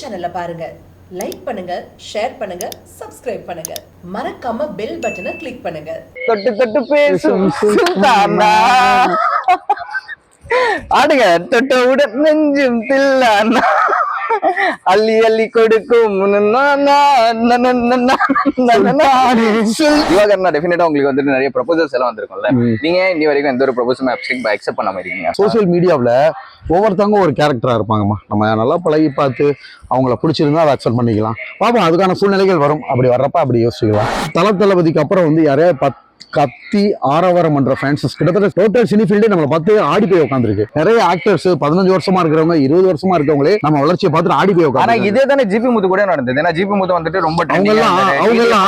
சேனல்ல பாருங்க. லைக் பண்ணுங்க ஷேர் பண்ணுங்க சப்ஸ்கிரைப் பண்ணுங்க. மறக்காம பெல் பட்டனை கிளிக் பண்ணுங்க. தொட்டு தொட்டு பேசும். சுல்தானா? ஆடுங்க தொட்ட உடன் நெஞ்சும் தில்லானா? அள்ளி அள்ளி கொடுக்கும். திவாகர்னா டெஃபினட்டா உங்களுக்கு வந்துட்டு நிறைய ப்ரொபோசல்ஸ் எல்லாம் வந்திருக்கும்ல. நீங்க இன்னி வரைக்கும் எந்த ஒரு ப்ரொபோசலும் அக்செப்ட் பண்ணாம இருக்கீங்க? சோஷியல் மீடியாவில் ஒவ்வொருத்தவங்க ஒரு கேரக்டரா இருப்பாங்கம்மா. நம்ம நல்லா பழகி பார்த்து அவங்கள பிடிச்சிருந்தா அதை அக்செப்ட் பண்ணிக்கலாம். பாப்போம் அதுக்கான சூழ்நிலைகள் வரும். அப்படி வர்றப்ப அப்படி யோசிக்கலாம் தல தளபதிக்கு அப்புறம் வந்து யாரையா பத் கத்தி ஆரவாரம் பண்ற ஃபேன்ஸஸ் கிட்டத்தட்ட டோட்டல் சினி ஃபீல்டே நம்மளை பார்த்து ஆடி போய் உட்காந்துருக்கு நிறைய ஆக்டர்ஸ் பதினஞ்சு வருஷமா இருக்கிறவங்க இருபது வருஷமா இருக்கவங்களே நம்ம வளர்ச்சியை பார்த்துட்டு ஆடி போய் உட்காந்து இதே தானே ஜிபி முத்து கூட நடந்தது. ஏன்னா ஜிபி முத்து வந்துட்டு ரொம்ப அவங்க எல்லாம் அவங்க எல்லாம்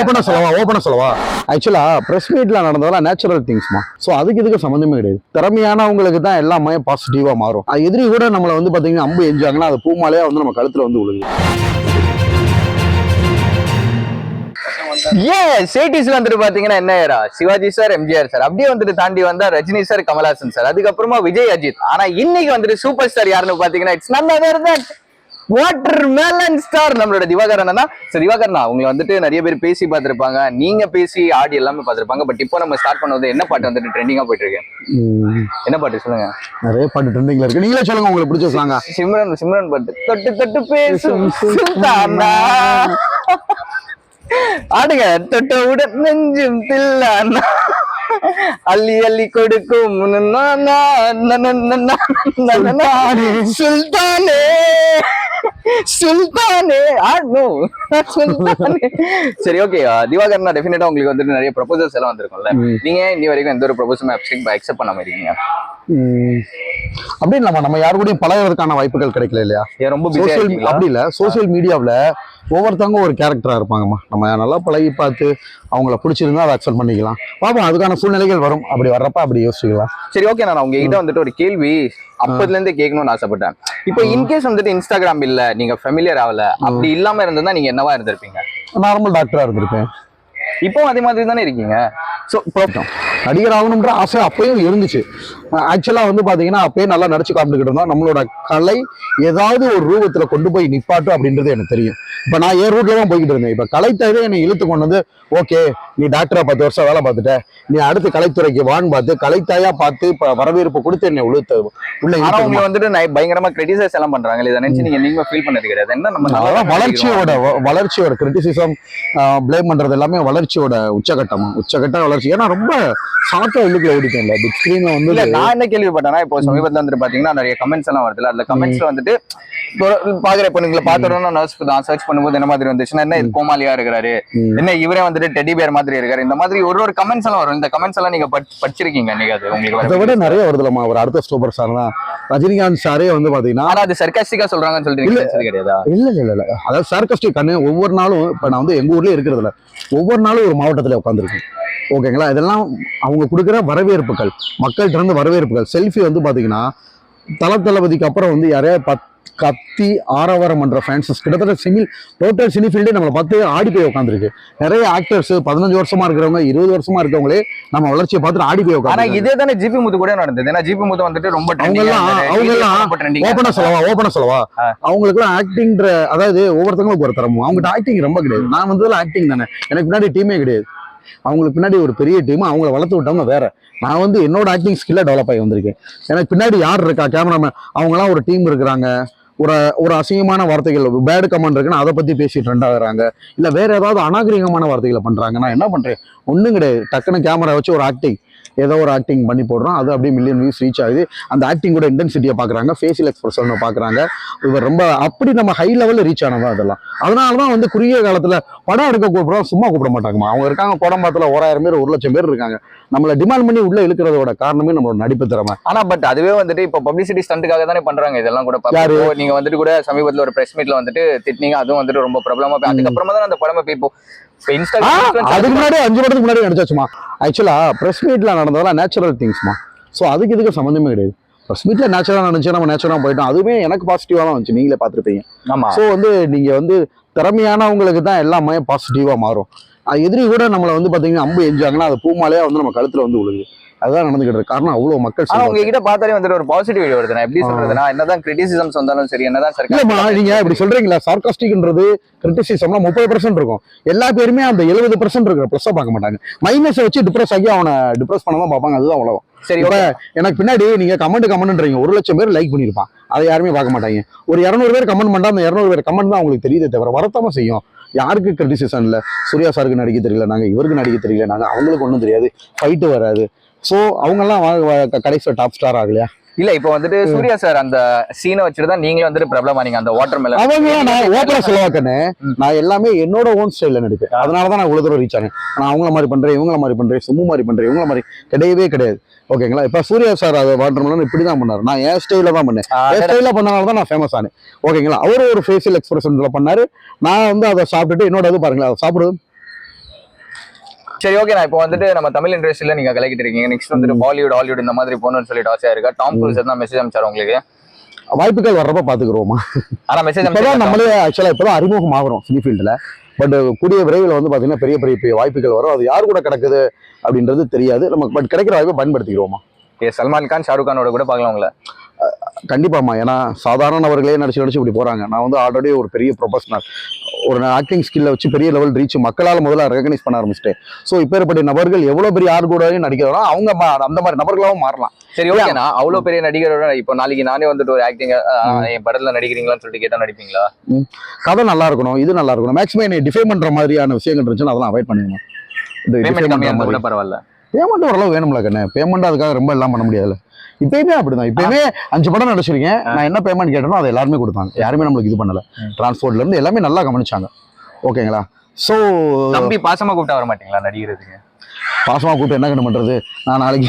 ஓப்பனா சொல்லவா ஓப்பனா சொல்லவா? ஆக்சுவலா பிரஸ் மீட்ல நடந்ததெல்லாம் நேச்சுரல் திங்ஸ்மா சோ அதுக்கு இதுக்கு சம்மந்தமே கிடையாது. திறமையானவங்களுக்கு தான் எல்லாமே பாசிட்டிவா மாறும். எதிரி கூட நம்மள வந்து பாத்தீங்கன்னா அம்பு எஞ்சாங்கன்னா அது பூமாலையா வந்து நம்ம கழுத்துல வந்து விழுது ஏன் சேட்டிஸ்ல வந்துட்டு பாத்தீங்கன்னா என்ன era Sivaji sir MGR sir. அப்படியே வந்துட்டு தாண்டி வந்தா ரஜினி சார் கமல்ஹாசன் சார். அதுக்கப்புறமா விஜய் அஜித். ஆனா இன்னைக்கு வந்துட்டு சூப்பர் ஸ்டார் யாருன்னு பாத்தீங்கன்னா it's none other that watermelon star நம்மளோட திவாகரன் தான். சரி திவாகரனா உங்களை வந்துட்டு நிறைய பேர் பேசி பார்த்திருப்பாங்க. நீங்க பேசி ஆடி எல்லாமே பார்த்திருப்பாங்க. பட் இப்போ நம்ம ஸ்டார்ட் பண்ணுவது என்ன பாட்டு வந்துட்டு ட்ரெண்டிங்கா போயிட்டு இருக்கு என்ன பாட்டு சொல்லுங்க? நிறைய பாட்டு ட்ரெண்டிங்ல இருக்கு. நீங்களே சொல்லுங்க உங்களுக்கு பிடிச்ச சாங்க சிம்ரன் சிம்ரன் பாட்டு. தொட்டு தொட்டு பேசும் ஆடுங்க தொட்ட உடன் நெஞ்சும் தில்லானா அள்ளி அள்ளி கொடுக்கும். சுல்தானே சுல்தானே ஆடனு சுல்தானே சரி ஓகே திவாகர்னா டெஃபினட்டா உங்களுக்கு வந்துட்டு நிறைய ப்ரொபோசல்ஸ் எல்லாம் வந்திருக்கும்ல. நீங்க இன்னி வரைக்கும் எந்த ஒரு ப்ரொபோசலும் அக்செப்ட் பண்ணாம இருக்கீங்க அப்படி நம்ம நம்ம யாரு கூடயும் பழகுறதுக்கான வாய்ப்புகள் கிடைக்கல இல்லையா ரொம்ப அப்படி இல்ல சோசியல் மீடியாவில் ஒவ்வொருத்தவங்க ஒரு கேரக்டரா இருப்பாங்கம்மா. நம்ம நல்லா பழகி பார்த்து அவங்கள பிடிச்சிருந்தா அதை அக்செப்ட் பண்ணிக்கலாம். பாப்போம் அதுக்கான சூழ்நிலைகள் வரும். அப்படி வர்றப்ப அப்படி யோசிக்கலாம் சரி ஓகே நான் உங்ககிட்ட வந்துட்டு ஒரு கேள்வி அப்பதுல இருந்தே கேட்கணும்னு ஆசைப்பட்டேன். இப்போ இன்கேஸ் வந்துட்டு இன்ஸ்டாகிராம் இல்ல நீங்க ஃபெமிலியர் ஆகல அப்படி இல்லாம இருந்திருந்தா நீங்க என்னவா இருந்திருப்பீங்க? நார்மல் டாக்டரா இருந்திருப்பேன். இப்போ அதே மாதிரி தானே இருக்கீங்க? ஸோ நடிகர் ஆகணுன்ற ஆசை அப்பயும் இருந்துச்சு. ஆக்சுவலா வந்து பாத்தீங்கன்னா அப்பயே நல்லா நடிச்சு காமிட்டுக்கிட்டு இருந்தோம். நம்மளோட கலை ஏதாவது ஒரு ரூபத்துல கொண்டு போய் நிப்பாட்டும் அப்படின்றது எனக்கு தெரியும். இப்ப நான் என் ரூட்ல தான் போய்கிட்டு இருந்தேன். இப்ப கலைத்தாவே என்னை இழுத்து கொண்டு வந்து ஓகே நீ டாக்டரா பத்து வருஷம் வேலை பார்த்துட்ட. நீ அடுத்து கலைத்துறைக்கு வான்னு பார்த்து கலைத்தாயா பார்த்து இப்ப வரவேற்பு கொடுத்து என்னை உழுத்து உள்ள உங்களை வந்துட்டு நான் பயங்கரமா கிரிட்டிசைஸ் எல்லாம் பண்றாங்க இதை நினைச்சு நீங்க நீங்க ஃபீல் பண்ணது கிடையாது. என்ன நம்ம வளர்ச்சியோட வளர்ச்சியோட கிரிட்டிசிசம் ப்ளேம் பண்றது எல்லாமே வளர்ச்சியோட உச்சகட்டம் உச்சகட்ட வளர்ச்சி. ஏன்னா ரொம்ப ஷார்ட்டா உள்ளுக்குள்ள ஓடிட்டேன்ல. பிக் ஸ்கிரீன்ல வந்து இல்ல நான் என்ன கேள்விப்பட்டேன்னா இப்போ சமீபத்துல வந்துட்டு பாத்தீங்கன்னா நிறைய கமெண்ட்ஸ் எல்லாம் வருதுல. அதுல கமெண்ட்ஸ்ல வந்துட்டு பாக்குற இப்போ நீங்களை பார்த்த உடனே நர்ஸ் தான் சர்ச் பண்ணும்போது என்ன மாதிரி வந்துச்சுன்னா என்ன இது கோமாளியா இருக்கிறாரு. என்ன இவரே வந்துட்டு டெடி பேர் மாதிரி இருக்காரு? இந்த மாதிரி ஒரு ஒரு கமெண்ட்ஸ் எல்லாம் வரும். இந்த கமெண்ட்ஸ் எல்லாம் நீங்க படி- படிச்சிருக்கீங்க நீங்க அது உங்களுக்கு அதை விட நிறைய வருதுலமா ஒரு அடுத்த சூப்பர் ஸ்டார் தான். ரஜினிகாந்த் சாரே வந்து பாத்தீங்கன்னா ஆனா அது சர்க்காஸ்டிக்கா சொல்றாங்கன்னு சொல்லிட்டு கிடையாதா? இல்ல இல்ல இல்ல அதாவது சார்கஸ்டிக் கண்ணு ஒவ்வொரு நாளும் இப்ப நான் வந்து எங்க ஊர்லயே இருக்கிறதுல ஒவ்வொரு நாளும் ஒரு மாவட்டத்துல உட்காந்துருக்கேன் ஓகேங்களா? இதெல்லாம் அவங்க கொடுக்குற வரவேற்புகள் மக்கள்கிட்ட இருந்து வரவேற்புகள். செல்ஃபி வந்து பாத்தீங்கன்னா தல தளபதிக்கு அப்புறம் வந்து யாரையா பத் கத்தி ஆரவாரம் பண்ற ஃபேன்ஸஸ் கிட்டத்தட்ட சிமில் டோட்டல் சினி ஃபீல்டே நம்மளை பார்த்து ஆடி போய் உட்காந்துருக்கு நிறைய ஆக்டர்ஸ் பதினஞ்சு வருஷமா இருக்கிறவங்க இருபது வருஷமா இருக்கவங்களே நம்ம வளர்ச்சியை பார்த்துட்டு ஆடி போய் உட்காந்து இதே தானே ஜிபி முத்து கூட நடந்தது. ஏன்னா ஜிபி முத்து வந்துட்டு ரொம்ப எல்லாம் அவங்க எல்லாம் ஓப்பனா சொல்லவா ஓப்பனா சொல்லவா? ஆ. அவங்களுக்கு எல்லாம் ஆக்டிங்ன்ற அதாவது ஒவ்வொருத்தவங்களுக்கு ஒரு தரமும். அவங்ககிட்ட ஆக்டிங் ரொம்ப கிடையாது. நான் வந்ததுல ஆக்டிங் தானே. எனக்கு பின்னாடி டீமே கிடையாது. அவங்களுக்கு பின்னாடி ஒரு பெரிய டீம் அவங்கள வளர்த்து விட்டவங்க வேற. நான் வந்து என்னோட ஆக்டிங் ஸ்கில்ல டெவலப் ஆகி வந்திருக்கேன். எனக்கு பின்னாடி யார் இருக்கா கேமராமேன் அவங்களாம் ஒரு டீம் இருக்கிறாங்க. ஒரு ஒரு அசிங்கமான வார்த்தைகள் பேடு கமெண்ட் இருக்குன்னா அதை பற்றி பேசி ட்ரெண்டாகிறாங்க இல்லை வேறு ஏதாவது அநாகரிகமான வார்த்தைகளை பண்ணுறாங்க நான் என்ன பண்ணுறேன் ஒன்றும் கிடையாது. டக்குன்னு கேமரா வச்சு ஒரு ஆக்டிங் ஏதோ ஒரு ஆக்டிங் பண்ணி போடுறோம். அது அப்படியே மில்லியன் வியூஸ் ரீச் ஆகுது. அந்த ஆக்டிங்கோட இன்டென்சிட்டியை பார்க்குறாங்க ஃபேஷியல் எக்ஸ்பிரஷனை பார்க்குறாங்க இவர் ரொம்ப அப்படி நம்ம ஹை லெவலில் ரீச் ஆனதா அதெல்லாம். அதனால தான் வந்து குறுகிய காலத்தில் படம் எடுக்க கூப்பிடுறோம். சும்மா கூப்பிட மாட்டாங்கம்மா. அவங்க இருக்காங்க கோடம்பாத்தில் ஓராயிரம் பேர் ஒரு லட்சம் பேர் இருக்காங்க. நம்மளை டிமாண்ட் பண்ணி உள்ள இழுக்கிறதோட காரணமே நம்மளோட நடிப்பு திறமை. ஆனா பட் அதுவே வந்துட்டு இப்ப பப்ளிசிட்டி ஸ்டண்ட்டுக்காக தானே பண்றாங்க. இதெல்லாம் கூட யாரு? இப்போ நீங்க வந்துட்டு கூட சமீபத்துல ஒரு பிரஸ் மீட்ல வந்துட்டு திட்டினீங்க. அதுவும் வந்துட்டு ரொம்ப பிரபலமா போய் அதுக்கப்புறமா தான் அந்த படமே இப்போ அதுக்கு முன்னாடி அஞ்சு படத்துக்கு முன்னாடி நடிச்சாச்சுமா. ஆக்சுவலா பிரஸ் மீட்ல நடந்ததெல்லாம் நேச்சுரல் திங்ஸ்மா ஸோ அதுக்கு இதுக்கு சம்மந்தமே கிடையாது. ப்ரெஸ் மீட்ல நேச்சுரலாக நடந்துச்சு நம்ம நேச்சுரலாக போயிட்டோம். அதுவுமே எனக்கு பாசிட்டிவாக தான் வந்துச்சு நீங்களே பார்த்துருப்பீங்க. ஸோ வந்து நீங்க வந்து திறமையானவங்களுக்கு தான் எல்லாமே பாசிட்டிவா மாறும். எதிரி கூட நம்மளை வந்து பாத்தீங்கன்னா அம்பு எஞ்சாங்கன்னா அது பூமாலையா வந்து நம்ம கழுத்துல வந்து விழுது அதுதான் நடந்துகிட்டு இருக்கு. காரணம் அவ்வளவு மக்கள் ஆனா. உங்ககிட்ட பார்த்தாலே வந்துட்டு ஒரு பாசிட்டிவ் வீடியோ வருது. நான் எப்படி சொல்றதுன்னா என்னதான் கிரிட்டிசிசம்ஸ் வந்தாலும் சரி என்னதான் சரி இல்லம்மா நீங்க இப்படி சொல்றீங்களா சார்காஸ்டிக்ன்றது கிரிட்டிசிசம்லாம் முப்பது பர்சன்ட் இருக்கும். எல்லா பேருமே அந்த எழுபது பர்சன்ட் இருக்கிற ப்ளஸ் பார்க்க மாட்டாங்க. மைனஸை வச்சு டிப்ரெஸ் ஆகி அவனை டிப்ரெஸ் பண்ண தான் பார்ப்பாங்க. அதுதான் உலகம். சரி எனக்கு பின்னாடி நீங்க கமெண்ட் கமெண்ட்ன்றீங்க ஒரு லட்சம் பேர் லைக் பண்ணிருப்பான் அதை யாருமே பார்க்க மாட்டாங்க. ஒரு இரநூறு பேர் கமெண்ட் பண்ணா அந்த இரநூறு பேர் கமெண்ட் தான் அவங்களுக்கு தெரியுதே தவிர வரத்தாம செய்யும். யாருக்கு கிரிட்டிசிசம் இல்ல? சூர்யா சாருக்கு நடிக்க தெரியல நாங்க இவருக்கு நடிக்க தெரியல நாங்க அவங்களுக்கு ஒன்றும் தெரியாது. ஃபைட்டு வராது. ஸோ அவங்கெல்லாம் கடைசியில் டாப் ஸ்டார் ஆகலையா? இல்ல இப்போ வந்துட்டு சூர்யா சார் அந்த சீனை வச்சுட்டு தான் நீங்களே வந்துட்டு பிரபலமானீங்க அந்த வாட்டர் மேல அவங்க நான் ஓப்பரா செலவாக்கன்னு நான் எல்லாமே என்னோட ஓன் ஸ்டைல்ல நடிப்பேன். அதனால தான் நான் இவ்வளவு தூரம் ரீச் ஆனேன். நான் அவங்கள மாதிரி பண்றேன் இவங்கள மாதிரி பண்றேன் சும்மு மாதிரி பண்றேன் இவங்கள மாதிரி கிடையவே கிடையாது. ஓகேங்களா இப்ப சூர்யா சார் அதை வாட்டர் இப்படி தான் பண்ணாரு. நான் என் ஸ்டைல தான் பண்ணேன். என் ஸ்டைல பண்ணனால தான் நான் ஃபேமஸ் ஆனேன். ஓகேங்களா அவரு ஒரு ஃபேஷியல் எக்ஸ்பிரஷன்ல பண்ணாரு. நான் வந்து அதை சாப்பிட்டுட்டு என்னோட இது பாருங்களேன் அதை சாப்பிடுறது சரி ஓகே நான் இப்போ வந்துட்டு நம்ம தமிழ் இண்டஸ்ட்ரியில நீங்க கலக்கிட்டு இருக்கீங்க. நெக்ஸ்ட் வந்துட்டு பாலிவுட் ஹாலிவுட் இந்த மாதிரி போகணும்னு சொல்லிட்டு ஆசையா இருக்கா? டாம் குரூஸ் தான் மெசேஜ் அனுப்பிச்சாரு உங்களுக்கு? வாய்ப்புகள் வர்றப்ப பாத்துக்கிறோமா ஆனா மெசேஜ் இப்பதான் நம்மளே ஆக்சுவலா இப்பதான் அறிமுகம் ஆகிறோம் சினி ஃபீல்டுல பட் கூடிய விரைவில் வந்து பாத்தீங்கன்னா பெரிய பெரிய வாய்ப்புகள் வரும். அது யார் கூட கிடக்குது அப்படின்றது தெரியாது. நமக்கு பட் கிடைக்கிற வாய்ப்பை பயன்படுத்திக்கிறோமா சல்மான் கான் ஷாருக் கானோட கூட பார்க்கலாம் உங்களை. கண்டிப்பாம்மா. ஏன்னா சாதாரண நபர்களே நடிச்சு நடிச்சு இப்படி போறாங்க. நான் வந்து ஆல்ரெடி ஒரு பெரிய ப்ரொஃபஷனல் ஒரு ஆக்டிங் ஸ்கில்ல வச்சு பெரிய லெவல் ரீச் மக்களால் முதல்ல ரெகனைஸ் பண்ண ஆரம்பிச்சிட்டேன். ஸோ இப்பேற்பட்ட நபர்கள் எவ்வளவு பெரிய யார் கூட நடிக்கிறோம் அவங்க அந்த மாதிரி நபர்களாகவும் மாறலாம். சரி ஓகேண்ணா அவ்வளவு பெரிய நடிகரோட இப்போ நாளைக்கு நானே வந்துட்டு ஒரு ஆக்டிங் என் படத்துல நடிக்கிறீங்களான்னு சொல்லிட்டு கேட்டா நடிப்பீங்களா? கதை நல்லா இருக்கணும் இது நல்லா இருக்கணும். மேக்ஸிமம் என்னை டிஃபைன் பண்ற மாதிரியான விஷயங்கள் இருந்துச்சுன்னா அதெல்லாம் அவாய்ட் பண்ணிடணும் கூட பரவாயில்ல. பேமெண்ட் ஓரளவு வேணும்ல கண்ணு. பேமெண்ட் அதுக்காக ரொம்ப எல்லாம் பண்ண முடியாதுல்ல. இப்பயுமே அப்படிதான். இப்பயுமே அஞ்சு படம் நடிச்சிருக்கேன். நான் என்ன பேமெண்ட் கேட்டனோ அதை எல்லாருமே கொடுத்தாங்க. யாருமே நம்மளுக்கு இது பண்ணல. டிரான்ஸ்போர்ட்ல இருந்து எல்லாமே நல்லா கவனிச்சாங்க. ஓகேங்களா ஸோ தம்பி பாசமா கூப்பிட்டா வர மாட்டீங்களா நடிக்கிறதுக்கு பாசமா கூப்பிட்டு என்ன கண்ணு பண்றது? நான் நாளைக்கு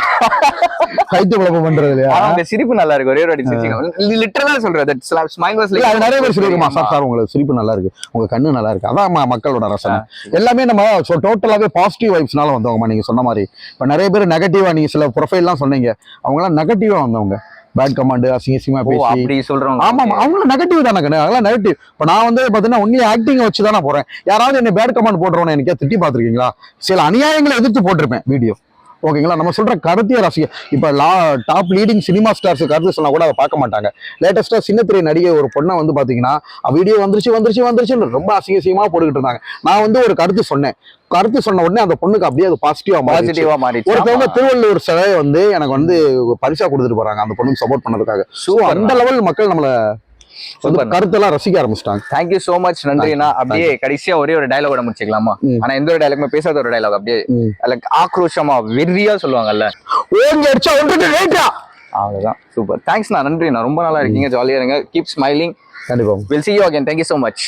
கைத்து குழப்பம் பண்றது இல்லையா? உங்க சிரிப்பு நல்லா இருக்கு. ஒரே ஒரு சிரிச்சிங்க லிட்டரலா சொல்றேன் like- இல்ல அது நிறைய பேர் சொல்லிருக்கோமா சார் சார் உங்களுக்கு சிரிப்பு நல்லா இருக்கு. உங்க கண்ணு நல்லா இருக்கு. அதான் மக்களோட ரசனை. எல்லாமே நம்ம டோட்டலாவே பாசிட்டிவ் வைப்ஸ்னால வந்தவங்கம்மா நீங்க சொன்ன மாதிரி. இப்ப நிறைய பேர் நெகட்டிவா நீங்க சில ப்ரொஃபைல்லாம் சொன்னீங்க. அவங்க எல்லாம் நெகட்டிவா வந்தவங்க. பேட் கமாண்ட் அசிங்க அசிங்கமா பேசி. அப்படி சொல்றவங்க. ஆமா ஆமா அவங்க நெகட்டிவ் தானே கண்ணு? அதெல்லாம் நெகட்டிவ் இப்ப நான் வந்து பாத்தீங்கன்னா ஒன்லி ஆக்டிங் வச்சு தானே போறேன். யாராவது என்ன பேட் கமெண்ட் போடுறவன எனக்கே திட்டி பார்த்திருக்கீங்களா? சில அநியாயங்களை எதிர்த்து போட்டிருப்பேன் வீடியோ ஓகேங்களா நம்ம சொல்ற கருத்திய ரசிக இப்ப லா டாப் லீடிங் சினிமா ஸ்டார்ஸ் கருத்து சொன்னா கூட அதை பார்க்க மாட்டாங்க லேட்டஸ்டா சின்னத்திரை நடிகை ஒரு பொண்ணை வந்து பாத்தீங்கன்னா வீடியோ வந்துருச்சு வந்துருச்சு வந்துருச்சுன்னு ரொம்ப அசிங்க அசிங்கமா போட்டுக்கிட்டு இருந்தாங்க நான் வந்து ஒரு கருத்து சொன்னேன் கருத்து சொன்ன உடனே அந்த பொண்ணுக்கு அப்படியே அது பாசிட்டிவா பாசிட்டிவா மாறிடுச்சு ஒருத்தவங்க. திருவள்ளூர் சிலையை வந்து எனக்கு வந்து பரிசா கொடுத்துட்டு போறாங்க அந்த பொண்ணுக்கு சப்போர்ட் பண்ணதுக்காக ஸோ. அந்த லெவல் மக்கள் நம்மள. கருத்தெல்லாம் ரசிக்க ஆரம்பிச்சிட்டாங்க. You so much நன்றிண்ணா அப்படியே கடைசியா ஒரே ஒரு டயலாக் முடிச்சுக்கலாமா. ஆனா எந்த ஒரு டயலாகுமே பேசாத ஒரு டயலாக் அப்படியே ஆக்ரோஷமா வெறியா சொல்லுவாங்கல்ல. ஓங்கி அடிச்சா ஒன்றுக்கு ரைட்டா அவ்வளவுதான். சூப்பர் தேங்க்ஸ்ண்ணா நன்றிண்ணா. ரொம்ப நல்லா இருக்கீங்க. ஜாலியா இருங்க. கீப் ஸ்மைலிங் கண்டிப்பா. Will you again. Thank you so much.